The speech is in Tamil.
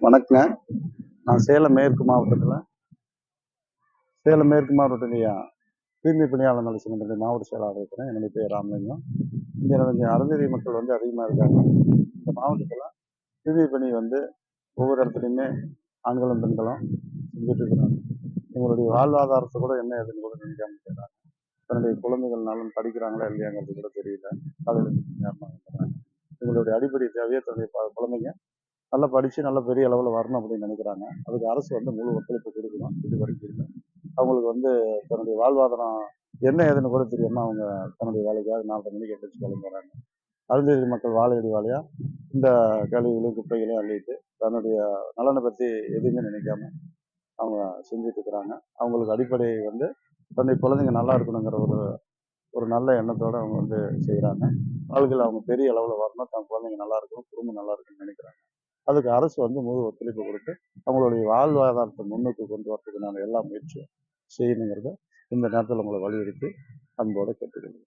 வணக்கங்க. நான் சேலம் மேற்கு மாவட்டத்தில் சேலம் மேற்கு மாவட்டத்துடைய தூய்மை பணியாளர் நல சங்கத்தினுடைய மாவட்ட செயலாளர் இருக்கிறேன். என்னுடைய பேர் ராமலிங்கம். இங்கே கொஞ்சம் அறந்தறி மக்கள் வந்து அதிகமாக இருக்காங்க. இந்த மாவட்டத்தில் தூய்மை பணி வந்து ஒவ்வொரு இடத்துலையுமே ஆண்களும் பெண்களும் செஞ்சுட்டு இருக்கிறாங்க. எங்களுடைய வாழ்வாதாரத்தை கூட என்ன ஏதுன்னு கூட நினைக்காம இருக்கிறாங்க தன்னுடைய குழந்தைகள்னாலும் படிக்கிறாங்களா இல்லையாங்கிறது கூட தெரியல. காலையில் எங்களுடைய அடிப்படை தேவையை தன்னுடைய ப- குழந்தைங்க நல்லா படித்து நல்ல பெரிய அளவில் வரணும் அப்படின்னு நினைக்கிறாங்க. அதுக்கு அரசு வந்து முழு ஒத்துழைப்பு கொடுக்கணும். இது வரைக்கும் அவங்களுக்கு வந்து தன்னுடைய வாழ்வாதாரம் என்ன ஏதுன்னு கூட தெரியாமல் அவங்க தன்னுடைய வேலைக்காக நாலரை மணிக்கு எட்டு கிளம்பி வராங்க. அருந்ததி மக்கள் வாழையடி வாழையாக இந்த கழிவுகளையும் குப்பைகளையும் அள்ளிட்டு தன்னுடைய நலனை பற்றி எதுவுமே நினைக்காம அவங்க செஞ்சுட்டு இருக்கிறாங்க. அவங்களுக்கு அடிப்படை வந்து தன்னுடைய குழந்தைங்க நல்லா இருக்கணுங்கிற ஒரு ஒரு நல்ல எண்ணத்தோடு அவங்க வந்து செய்கிறாங்க வாழ்க்கையில் அவங்க பெரிய அளவில் வரணும். தன் குழந்தைங்க நல்லா இருக்கணும். குடும்பம் நல்லா இருக்குன்னு நினைக்கிறாங்க. அதுக்கு அரசு வந்து முழு ஒத்துழைப்பு கொடுத்து அவங்களுடைய வாழ்வாதாரத்தை முன்னுக்கு கொண்டு வரதுக்கு நான் எல்லா முயற்சியும் செய்யணுங்கிறத இந்த நேரத்தில் உங்களை வலியுறுத்தி அன்போடு கேட்டுக்கிறேன்